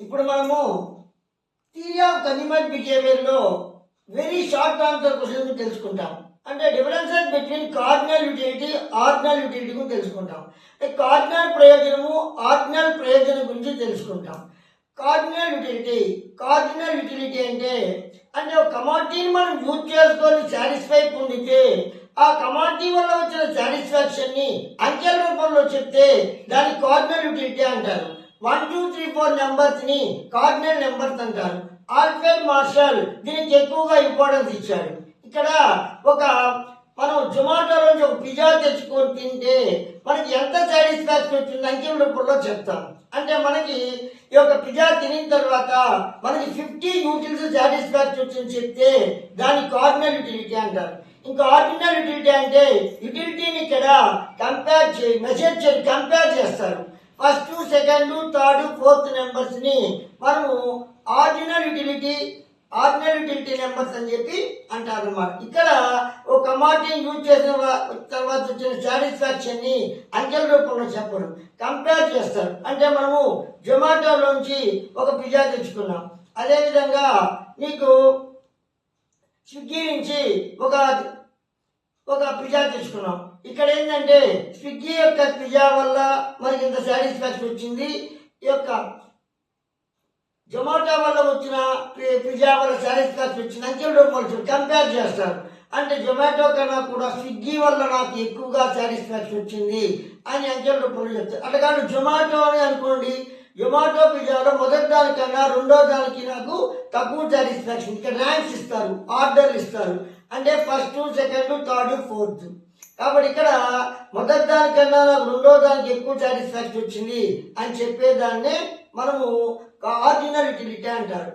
ఇప్పుడు మనము theory of consumer బిహేవియర్లో వెరీ షార్ట్ ఆన్సర్ క్వశ్చన్ తెలుసుకుంటాం. అంటే differences between cardinal utility ordinal utility గురించి తెలుసుకుంటాం. కార్డినల్ ప్రయోజనము ఆర్డినల్ ప్రయోజనం గురించి తెలుసుకుంటాం. కార్డినల్ యూటిలిటీ కార్డినల్ యూటిలిటీ అంటే అంటే ఒక కమాడిటీని మనం యూజ్ చేసుకొని సాటిస్ఫై పొందితే ఆ కమాడిటీ వల్ల వచ్చిన సాటిస్ఫాక్షన్ని అంకెల రూపంలో చెప్తే దాన్ని కార్డినల్ యూటిలిటీ అంటారు. వన్ టూ త్రీ ఫోర్ నెంబర్స్ని కార్డినల్ నెంబర్స్ అంటారు. ఆల్ఫ్రెడ్ మార్షల్ దీనికి ఎక్కువగా ఇంపార్టెన్స్ ఇచ్చాడు. ఇక్కడ ఒక మనం జొమాటో నుంచి ఒక పిజ్జా తెచ్చుకొని తింటే మనకి ఎంత సాటిస్ఫాక్షన్ వచ్చింది అంకెం రూపంలో చెప్తాం. అంటే మనకి ఈ యొక్క పిజ్జా తినిన తర్వాత మనకి ఫిఫ్టీ యూటిల్స్ సాటిస్ఫాక్షన్ వచ్చింది చెప్తే దాన్ని కార్డినల్ యూటిలిటీ అంటారు. ఇంకా ఆర్డినల్ యూటిలిటీ అంటే యూటిలిటీని ఇక్కడ కంపేర్ చే మెసేజ్ చేయి కంపేర్ చేస్తారు. ఫస్ట్ సెకండ్ థర్డ్ ఫోర్త్ నెంబర్స్ని మనము ordinal utility ordinal utility numbers అని చెప్పి అంటారు అన్నమాట ఇక్కడ ఒక కమాడిటీని యూజ్ చేసిన తర్వాత వచ్చిన సాటిస్ఫాక్షన్ని అంకెల రూపంలో చెప్పడం. కంపేర్ చేస్తారు. అంటే మనము జొమాటోలోంచి ఒక పిజ్జా తెచ్చుకున్నాం. అదేవిధంగా మీకు స్విగ్గీ నుంచి ఒక ఒక పిజ్జా తీసుకున్నాం. ఇక్కడ ఏంటంటే స్విగ్గీ యొక్క పిజ్జా వల్ల మనకి ఇంత సాటిస్ఫాక్షన్ వచ్చింది. ఈ యొక్క జొమాటో వల్ల వచ్చిన పి- పిజ్జా వల్ల సాటిస్ఫాక్షన్ వచ్చింది అంకెల రూపంలో కంపేర్ చేస్తారు. అంటే జొమాటో కన్నా కూడా స్విగ్గీ వల్ల నాకు ఎక్కువగా సాటిస్ఫాక్షన్ వచ్చింది అని అంకెల రూపంలో చెప్తారు. అట్లా కానీ జొమాటో అని అనుకోండి జొమాటో పిజ్జాలో మొదటి దానికన్నా రెండో దానికి నాకు తక్కువ సాటిస్ఫాక్షన్ ఇక్కడ ర్యాంక్స్ ఇస్తారు ఆర్డర్లు ఇస్తారు. అంటే ఫస్ట్ సెకండ్ థర్డ్ ఫోర్త్ కాబట్టి ఇక్కడ మొదటి దానికన్నా నాకు రెండో దానికి ఎక్కువ సాటిస్ఫాక్షన్ వచ్చింది అని చెప్పేదాన్నే మనము ఆర్డినల్ యూటిలిటీ అంటారు.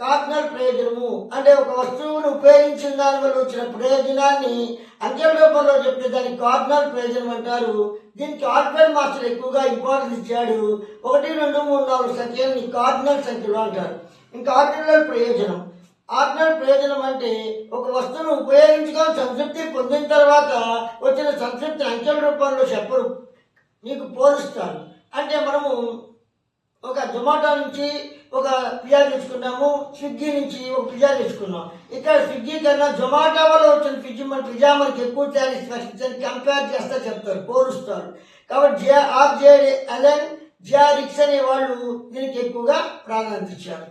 కార్డినల్ ప్రయోజనము అంటే ఒక వస్తువును ఉపయోగించిన దాని వల్ల వచ్చిన ప్రయోజనాన్ని అంకెల రూపంలో చెప్తే దానికి కార్నల్ ప్రయోజనం అంటారు. దీనికి ఆర్డినల్ మాస్టర్ ఎక్కువగా ఇంపార్టెన్స్ ఇచ్చాడు. ఒకటి రెండు మూడు నాలుగు సంఖ్యలని కార్డినల్ సంఖ్యలు అంటారు. ఇంకా ఆర్డినల్ ప్రయోజనం. ఆర్డినల్ ప్రయోజనం అంటే ఒక వస్తువును ఉపయోగించుకొని సంతృప్తి పొందిన తర్వాత వచ్చిన సంతృప్తి అంకెల రూపంలో చెప్పరు. నీకు పోలుస్తారు. అంటే మనము ఒక జొమాటో నుంచి ఒక పిజ్జా తెచ్చుకున్నాము స్విగ్గీ నుంచి ఒక పిజ్జా తెచ్చుకున్నాం. ఇక్కడ స్విగ్గీ కన్నా జొమాటో వల్ల వచ్చిన పిజ్జా మన పిజ్జా మనకి ఎక్కువ సాటిస్ఫాక్షన్ కంపేర్ చేస్తా చెప్తారు పోలుస్తారు. కాబట్టి జే ఆర్ జే ఎలెన్ జారిక్స్ అనే వాళ్ళు దీనికి ఎక్కువగా ప్రాధాన్యత ఇచ్చారు.